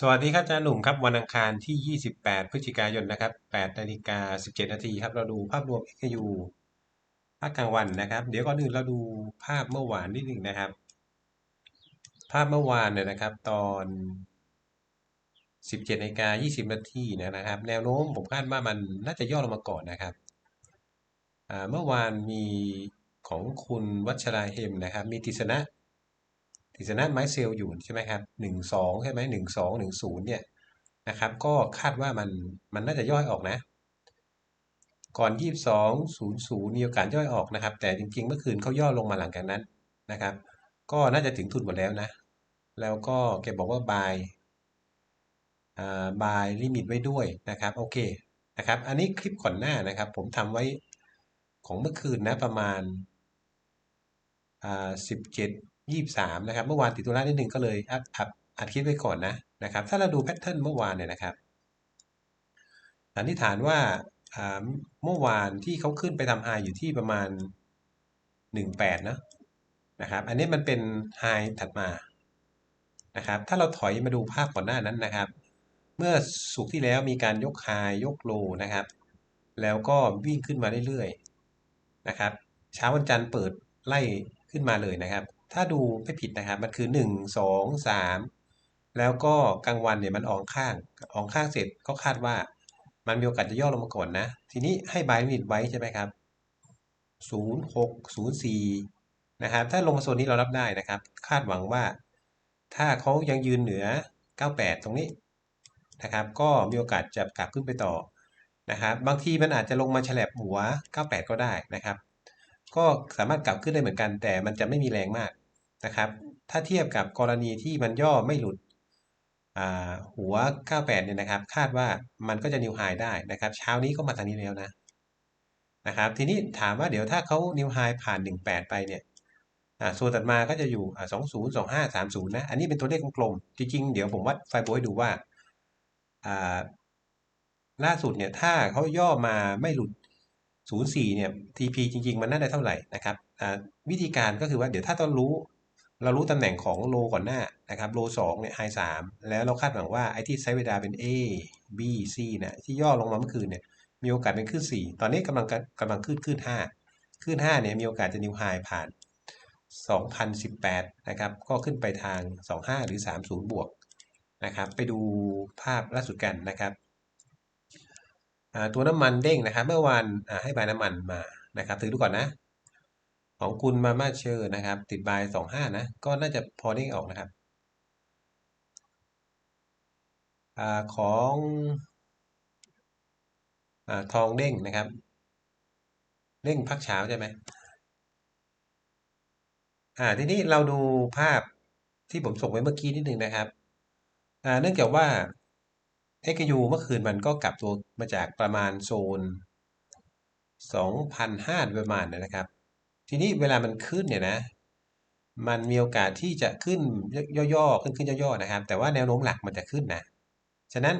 สวัสดีครับอาจารย์หนุ่มครับวันอังคารที่ 28 พฤศจิกายนนะครับ8นาฬิกา17นาทีครับเราดูภาพรวม XU ภาคกลางวันนะครับ เดี๋ยวก่อนอื่นเราดูภาพเมื่อวานนิดหนึ่งนะครับ ภาพเมื่อวานเนี่ยนะครับ ตอน 17นาฬิกา20นาทีนะครับ แนวโน้มผมคาดว่ามันน่าจะย่อลงมาก่อนนะครับเมื่อวานมีของคุณวัชราเฮมนะครับ มีติสนะ ติสนะไม้เซลอยู่ใช่ไหมครับหนึ่งสองใช่ไหมหนึ่งสองหนึ่งศูนย์เนี่ยนะครับ ก็คาดว่ามันมันน่าจะย่อยออกนะ ก่อนยี่สิบสองศูนย์ศูนย์มีโอกาสย่อยออกนะครับ แต่จริงๆ เมื่อคืนเขาย่อลงมาหลังจากนั้นนะครับ ก็น่าจะถึงทุนหมดแล้วนะ แล้วก็แกบอกว่าบายบายลิมิตไว้ด้วยนะครับ โอเคนะครับ อันนี้คลิปก่อนหน้านะครับ ผมทำไว้ของเมื่อคืนนะประมาณอ่าสิบเจ็ด ยี่สามนะครับ เมื่อวานติดตัวแรกนิดนึงก็เลยอัดอัดอัดคลิปไว้ก่อนนะนะครับ ถ้าเราดูแพทเทิร์นเมื่อวานเนี่ยนะครับสันนิษฐานว่าเมื่อวานที่เขาขึ้นไปทำไฮอยู่ที่ประมาณหนึ่งแปดนะนะครับ อันนี้มันเป็นไฮถัดมานะครับ ถ้าเราถอยมาดูภาพก่อนหน้านั้นนะครับ เมื่อสุกที่แล้วมีการยกไฮยกโลนะครับ แล้วก็วิ่งขึ้นมาเรื่อยๆนะครับ เช้าวันจันทร์เปิดไล่ขึ้นมาเลยนะครับ ถ้าดูไม่ผิดนะครับมันคือ1 2 3แล้วก็กลางวันเนี่ยมันออกข้างออกข้างเสร็จก็คาดว่า มันมีโอกาสจะย่อลงมาก่อนนะ ทีนี้ให้บายมิดไว้ใช่ไหมครับ0 6 0 4นะครับถ้าลงมาโซนนี้เรารับได้นะครับ คาดหวังว่า ถ้าเขายังยืนเหนือ 98 ตรงนี้นะครับ ก็มีโอกาสจะกลับขึ้นไปต่อนะครับ บางทีมันอาจจะลงมาแฉลบหัว 98 ก็ได้นะครับ ก็สามารถกลับขึ้นได้เหมือนกัน แต่มันจะไม่มีแรงมาก นะครับ ถ้าเทียบกับกรณีที่มันย่อไม่หลุดหัว 98 เนี่ยนะครับ คาดว่ามันก็จะนิวไฮได้นะครับ เช้านี้ก็มาทางนี้แล้วนะนะครับ ทีนี้ถามว่าเดี๋ยวถ้าเขานิวไฮผ่าน 18 ไปเนี่ยส่วนตัดมาก็จะอยู่ 20 25 30 นะ อันนี้เป็นตัวเลขกลมๆจริงๆ เดี๋ยวผมวัดไฟโบให้ดูว่า ล่าสุดเนี่ย ถ้าเขาย่อมาไม่หลุด 04 เนี่ย TP จริง ๆ มันน่าได้เท่าไหร่นะครับวิธีการก็คือว่าเดี๋ยวถ้าต้องรู้ เรารู้ตำแหน่งของโลก่อนหน้านะครับโลสองเนี่ยไฮสามแล้วเราคาดหวังว่าไอ้ที่ไซเวดาเป็น A B C นี่ยที่ย่อลงมาเมื่อคืนเนี่ยมีโอกาสเป็นขึ้น 4 ตอนนี้กำลังกำลังขึ้นขึ้น 5 ขึ้น 5 เนี่ยมีโอกาสจะนิวไฮผ่าน 2018 นะครับ ก็ขึ้นไปทาง 25 หรือ 30 บวกนะครับ ไปดูภาพล่าสุดกันนะครับ ตัวน้ำมันเด้งนะครับ เมื่อวานให้ใบน้ำมันมานะครับถือดูก่อนนะ ของคุณมาม่าเชอร์นะครับ ติดบายสองห้านะ ก็น่าจะพอได้ออกนะครับอของอทองเด้งนะครับเด้งพักเช้าใช่ไหมอ่าทีนี้เราดูภาพที่ผมส่งไว้เมื่อกี้นิดนึงนะครับอ่าเนื่องจากว่า XU เมื่อคืนมันก็กลับตัวมาจากประมาณโซน2,500ประมาณนะครับ ทีนี้เวลามันขึ้นเนี่ยนะ มันมีโอกาสที่จะขึ้นย่อๆขึ้นขึ้นย่อๆนะครับ แต่ว่าแนวโน้มหลักมันจะขึ้นนะ ฉะนั้น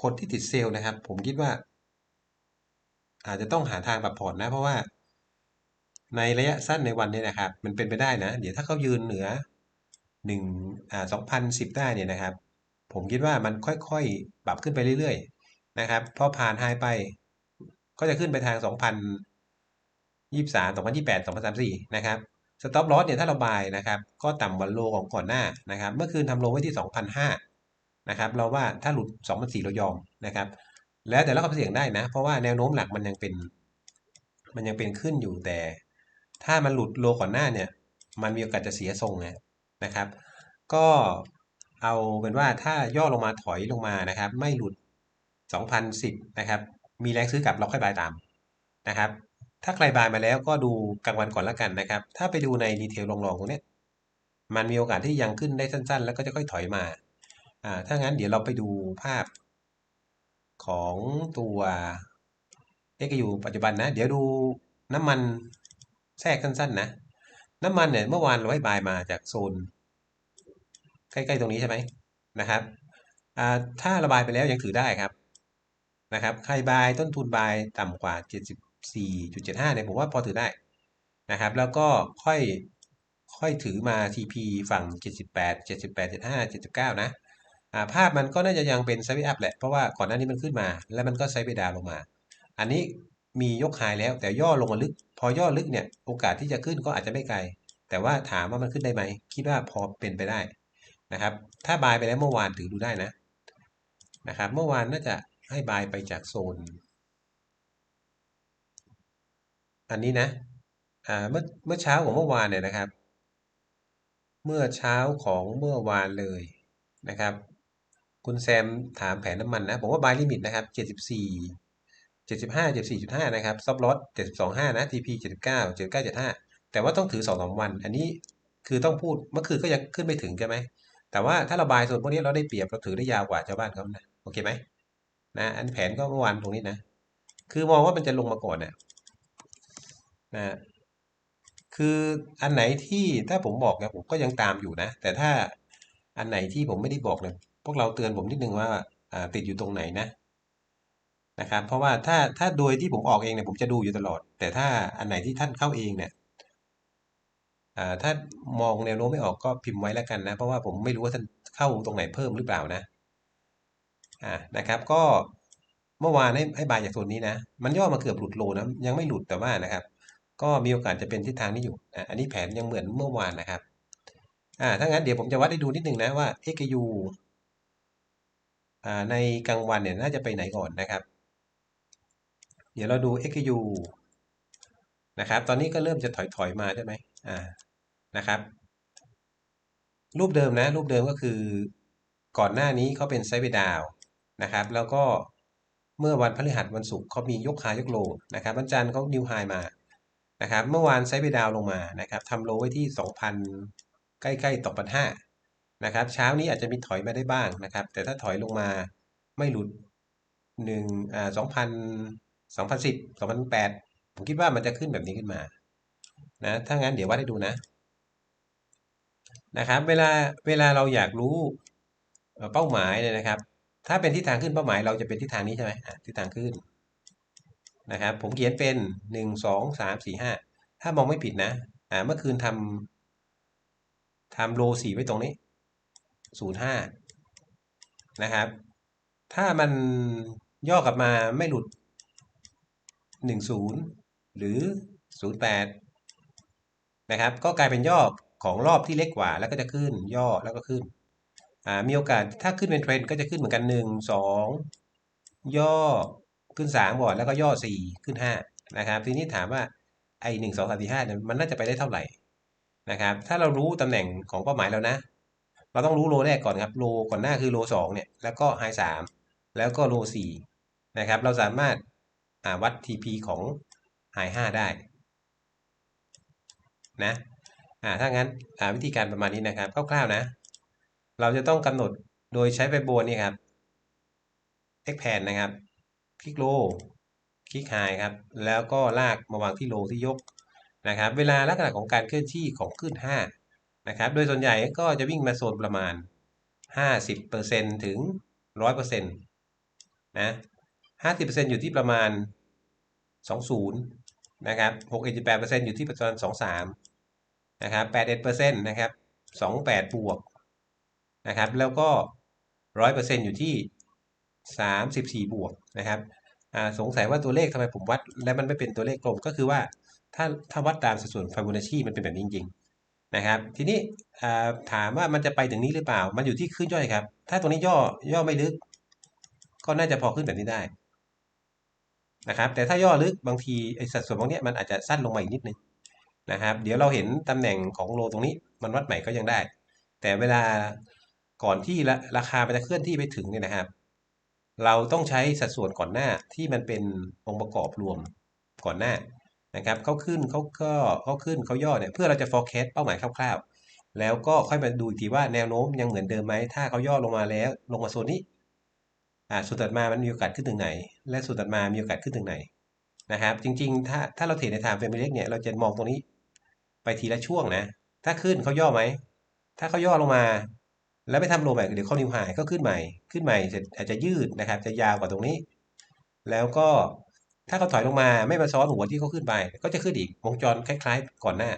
คนที่ติดเซลล์นะครับ ผมคิดว่า อาจจะต้องหาทางปรับผ่อนนะ เพราะว่า ในระยะสั้นในวันนี้นะครับ มันเป็นไปได้นะ เดี๋ยวถ้าเขายืนเหนือหนึ่งอ่าสองพันสิบได้เนี่ยนะครับ ผมคิดว่ามันค่อยๆ ปรับขึ้นไปเรื่อยๆ นะครับ พอผ่านไฮไป ก็จะขึ้นไปทางสองพัน ยี่สิบสามสองพันยี่แปดสองพันสามสี่นะครับสต็อปลอสเนี่ยถ้าเราบายนะครับก็ต่ำกว่าโลของก่อนหน้านะครับเมื่อคืนทำโลไว้ที่สองพันห้านะครับเราว่าถ้าหลุดสองพันสี่เรายอมนะครับแล้วแต่เราความเสี่ยงได้นะ เพราะว่าแนวโน้มหลักมันยังเป็น มันยังเป็นขึ้นอยู่แต่ ถ้ามันหลุดโลก่อนหน้าเนี่ย มันมีโอกาสจะเสียทรงนะครับ ก็เอาเป็นว่าถ้าย่อลงมาถอยลงมานะครับ ไม่หลุด 2010 นะครับ มีแรงซื้อกลับเราค่อยบายตามนะครับ ถ้าใครบายมาแล้วก็ดูกลางวันก่อนแล้วกันนะครับ ถ้าไปดูในดีเทลลองๆตรงนี้มันมีโอกาสที่ยังขึ้นได้สั้น ๆ แล้วก็จะค่อยถอยมาอ่าถ้างั้นเดี๋ยวเราไปดูภาพของตัวเอ็กยูปัจจุบันนะ เดี๋ยวดูน้ำมันแทรกสั้นๆนะ น้ำมันเนี่ยเมื่อวานเราให้บายมาจากโซน ใกล้ๆตรงนี้ใช่ไหมนะครับอ่าถ้าระบายไปแล้วยังถือได้ครับนะครับ ใครบายต้นทุนบายต่ำกว่า 70 4.75เนี่ยผมว่าพอถือได้นะครับ แล้วก็ค่อยค่อยถือมา TP ฝั่ง 78 78 75 79 นะอ่าภาพมันก็น่าจะยังเป็นไซด์อัพแหละ เพราะว่าก่อนหน้านี้มันขึ้นมา แล้วมันก็ไซด์ไปดาวลงมา อันนี้มียกหายแล้วแต่ย่อลงมาลึก พอย่อลึกเนี่ย โอกาสที่จะขึ้นก็อาจจะไม่ไกล แต่ว่าถามว่ามันขึ้นได้ไหม คิดว่าพอเป็นไปได้นะครับ ถ้าบายไปแล้วเมื่อวานถือดูได้นะนะครับ เมื่อวานน่าจะให้บายไปจากโซน อันนี้นะอ่าเมื่อเมื่อเช้าของเมื่อวานเนี่ยนะครับ เมื่อเช้าของเมื่อวานเลยนะครับ คุณแซมถามแผนน้ำมันนะผมว่าบายลิมิตนะครับเจ็ดสิบสี่เจ็ดสิบห้าเจ็ดสี่จุดห้านะครับซับลอตเจ็ดสิบสองห้านะทีพีเจ็ดสิบเก้าเจ็ดเก้าเจ็ดห้าแต่ว่าต้องถือสองสามวัน อันนี้คือต้องพูดเมื่อคืนก็ยังขึ้นไม่ถึงใช่ไหมแต่ว่าถ้าเราบายส่วนพวกนี้เราได้เปรียบเราถือได้ยาวกว่าชาวบ้านเขานะโอเคไหมนะอันแผนก็เมื่อวานตรงนี้นะ คือมองว่ามันจะลงมาก่อนเนะ นะคืออันไหนที่ถ้าผมบอกเนี่ยผมก็ยังตามอยู่นะ แต่ถ้าอันไหนที่ผมไม่ได้บอกเนี่ยพวกเราเตือนผมนิดนึงว่าอ่าติดอยู่ตรงไหนนะนะครับ เพราะว่าถ้าถ้าโดยที่ผมออกเองเนี่ยผมจะดูอยู่ตลอด แต่ถ้าอันไหนที่ท่านเข้าเองเนี่ยอ่าถ้ามองแนวโน้มไม่ออกก็พิมพ์ไว้แล้วกันนะ เพราะว่าผมไม่รู้ว่าท่านเข้าตรงไหนเพิ่มหรือเปล่านะอ่านะครับ ก็เมื่อวานให้ให้บายจากโซนนี้นะ มันย่อมาเกือบหลุดโลนะยังไม่หลุดแต่ว่านะครับ ก็มีโอกาสจะเป็นทิศทางนี้อยู่อะอันนี้แผนยังเหมือนเมื่อวานนะครับอ่าถ้างั้นเดี๋ยวผมจะวัดให้ดูนิดนึงนะว่า XU อ่าในกลางวันเนี่ยน่าจะไปไหนก่อนนะครับ เดี๋ยวเราดู XU นะครับ ตอนนี้ก็เริ่มจะถอยถอยมาใช่ไหมอ่านะครับ รูปเดิมนะ รูปเดิมก็คือก่อนหน้านี้เขาเป็นไซเวดาวนะครับ แล้วก็เมื่อวันพฤหัสวันศุกร์เขามียกขายกโลนะครับ วันจันทร์เขานิวไฮมา นะครับเมื่อวานไซด์ไปดาวลงมานะครับทำโลไว้ที่ 2,000 ใกล้ๆต่อพันห้านะครับเช้านี้อาจจะมีถอยมาได้บ้างนะครับ แต่ถ้าถอยลงมาไม่หลุดหนึ่งอ่าสองพันสองพันสิบสองพันแปดผมคิดว่ามันจะขึ้นแบบนี้ขึ้นมานะถ้างั้นเดี๋ยววัดให้ดูนะนะครับเวลาเวลาเราอยากรู้เป้าหมายเนี่ยนะครับ ถ้าเป็นทิศทางขึ้นเป้าหมายเราจะเป็นทิศทางนี้ใช่ไหมทิศทางขึ้น นะครับผมเขียนเป็นหนึ่งสองสามสี่ห้าถ้ามองไม่ผิดนะอ่าเมื่อคืนทำทำโลสีไว้ตรงนี้ศูนย์ห้านะครับ ถ้ามันย่อกลับมาไม่หลุดหนึ่งศูนย์หรือศูนย์แปดนะครับ ก็กลายเป็นย่อของรอบที่เล็กกว่า แล้วก็จะขึ้นย่อแล้วก็ขึ้นอ่ามีโอกาสถ้าขึ้นเป็นเทรนก็จะขึ้นเหมือนกันหนึ่งสองย่อ ขึ้นสามก่อนแล้วก็ย่อสี่ขึ้นห้านะครับ ทีนี้ถามว่าไอหนึ่งสองสามสี่ห้าเนี่ยมันน่าจะไปได้เท่าไหร่นะครับ ถ้าเรารู้ตำแหน่งของเป้าหมายแล้วนะ เราต้องรู้โลแรกก่อนครับโลก่อนหน้าคือโลสองเนี่ยแล้วก็ไฮสามแล้วก็โลสี่นะครับ เราสามารถวัด TP ของไฮห้าได้นะอ่าถ้างั้นวิธีการประมาณนี้นะครับคร่าวๆนะ เราจะต้องกำหนดโดยใช้ไฟโบนนี่ครับ x แพนนะครับ คลิกโลคลิกไฮครับ แล้วก็ลากมาวางที่โลที่ยกนะครับ เวลาลักษณะของการเคลื่อนที่ของขึ้น5นะครับ โดยส่วนใหญ่ก็จะวิ่งมาโซนประมาณ 50%ถึง 100%นะ50%อยู่ที่ประมาณ 20 นะครับ6.8%อยู่ที่ประมาณ23 นะครับ81%นะครับ 28 บวกนะครับ แล้วก็ 100%อยู่ที่ 34 บวกนะครับ สงสัยว่าตัวเลขทำไมผมวัด แล้วมันไม่เป็นตัวเลขกลมก็คือว่าถ้าถ้าวัดตามสัดส่วนฟิโบนัชชีมันเป็นแบบนี้จริงๆนะครับ ทีนี้ถามว่ามันจะไปถึงนี้หรือเปล่า มันอยู่ที่ขึ้นย่อยครับ ถ้าตรงนี้ย่อย่อไม่ลึก ก็น่าจะพอขึ้นแบบนี้ได้นะครับ แต่ถ้าย่อลึกบางทีไอสัดส่วนตรงนี้มันอาจจะสั้นลงมาอีกนิดนึงนะครับ เดี๋ยวเราเห็นตำแหน่งของโลตรงนี้ มันวัดใหม่ก็ยังได้ แต่เวลาก่อนที่ราคามันจะเคลื่อนที่ไปถึงเนี่ยนะครับ เราต้องใช้สัดส่วนก่อนหน้าที่มันเป็นองค์ประกอบรวมก่อนหน้านะครับเขาขึ้นเขาก็เขาขึ้นเขาย่อเนี่ยเพื่อเราจะ forecast เป้าหมายคร่าวๆ แล้วก็ค่อยมาดูอีกทีว่าแนวโน้มยังเหมือนเดิมไหมถ้าเขาย่อลงมาแล้วลงมาโซนนี้อ่าสุดตัดมามันมีโอกาสขึ้นถึงไหน และสุดตัดมามีโอกาสขึ้นถึงไหนนะครับ จริงๆ ถ้าถ้าเราเทรดในทางเฟรมเล็กเนี่ยเราจะมองตรงนี้ ไปทีละช่วงนะ ถ้าขึ้นเขาย่อไหมถ้าเขาย่อลงมา แล้วไปทำโลใหม่เดี๋ยวเข้านิวไฮก็ขึ้นใหม่ ขึ้นใหม่อาจจะยืดนะครับ จะยาวกว่าตรงนี้ แล้วก็ถ้าเขาถอยลงมาไม่มาซ้อนหัวที่เขาขึ้นไป ก็จะขึ้นอีกวงจรคล้ายๆ ก่อนหน้า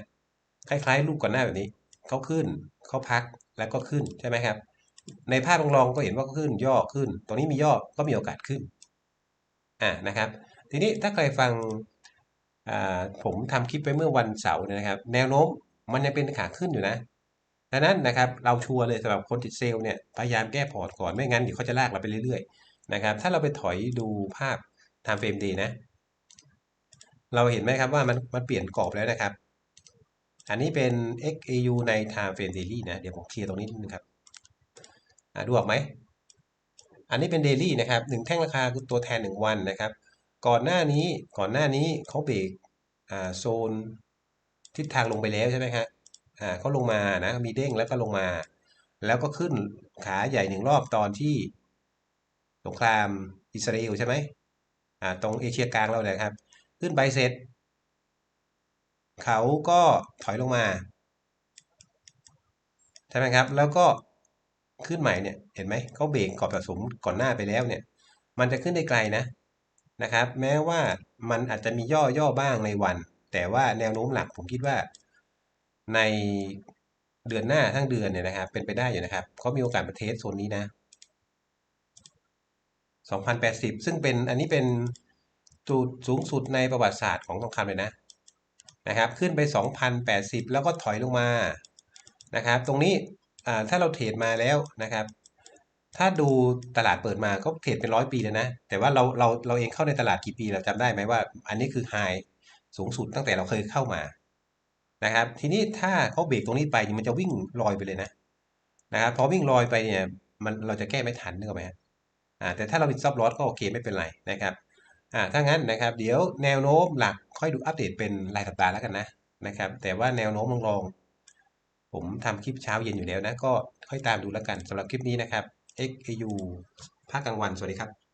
คล้ายๆ รูปก่อนหน้าแบบนี้เขาขึ้นเขาพักแล้วก็ขึ้นใช่ไหมครับ ในภาพลองก็เห็นว่าขึ้นย่อขึ้น ตรงนี้มีย่อก็มีโอกาสขึ้นอ่านะครับ ทีนี้ถ้าใครฟังผมทำคลิปไปเมื่อวันเสาร์นะครับ แนวโน้มมันยังเป็นขาขึ้นอยู่นะ ดังนั้นนะครับเราชัวร์เลยสำหรับคนติดเซลล์เนี่ยพยายามแก้พอร์ตก่อนไม่งั้นเดี๋ยวเขาจะลากเราไปเรื่อยๆนะครับถ้าเราไปถอยดูภาพ time frame day นะ เราเห็นไหมครับว่ามันมันเปลี่ยนกรอบแล้วนะครับ อันนี้เป็น XAU ใน time frame daily นะเดี๋ยวผมเคลียร์ตรงนี้นิดนึงครับดูออกไหมอันนี้เป็น daily นะครับหนึ่งแท่งราคาคือตัวแทน 1 วันนะครับ ก่อนหน้านี้ก่อนหน้านี้เขาเบรกโซนทิศทางลงไปแล้วใช่ไหมครับ อ่าเขาลงมานะมีเด้งแล้วก็ลงมา แล้วก็ขึ้นขาใหญ่หนึ่งรอบตอนที่สงครามอิสราเอลใช่ไหมอ่าตรงเอเชียกลางเราเลยครับ ขึ้นไปเสร็จ เขาก็ถอยลงมาใช่ไหมครับ แล้วก็ขึ้นใหม่เนี่ยเห็นไหมเขาเบรกกรอบสะสมก่อนหน้าไปแล้วเนี่ย มันจะขึ้นได้ไกลนะนะครับ แม้ว่ามันอาจจะมีย่อย่อบ้างในวัน แต่ว่าแนวโน้มหลักผมคิดว่า ในเดือนหน้าทั้งเดือนเนี่ยนะครับ เป็นไปได้อยู่นะครับเขามีโอกาสมาเทสโซนนี้นะ 2080 ซึ่งเป็นอันนี้เป็นจุดสูงสุดในประวัติศาสตร์ของทองคำเลยนะนะครับ ขึ้นไป 2,080 แล้วก็ถอยลงมานะครับ ตรงนี้ถ้าเราเทรดมาแล้วนะครับ ถ้าดูตลาดเปิดมาก็เทรดเป็นร้อยปีเลยนะ แต่ว่าเราเราเราเองเข้าในตลาดกี่ปีเราจำได้ไหมว่า อันนี้คือไฮสูงสุดตั้งแต่เราเคยเข้ามา นะครับ ทีนี้ถ้าเขาเบรกตรงนี้ไปมันจะวิ่งลอยไปเลยนะนะครับพอวิ่งลอยไปเนี่ยมันเราจะแก้ไม่ทันนึกออกไหมอ่าแต่ถ้าเราปิดซับลอสก็โอเคไม่เป็นไรนะครับอ่าถ้างั้นนะครับ เดี๋ยวแนวโน้มหลักค่อยดูอัปเดตเป็นรายสัปดาห์แล้วกันนะนะครับ แต่ว่าแนวโน้มลองๆผมทำคลิปเช้าเย็นอยู่แล้วนะ ก็ค่อยตามดูแล้วกันสำหรับคลิปนี้นะครับ XAU ภาคกลางวันสวัสดีครับ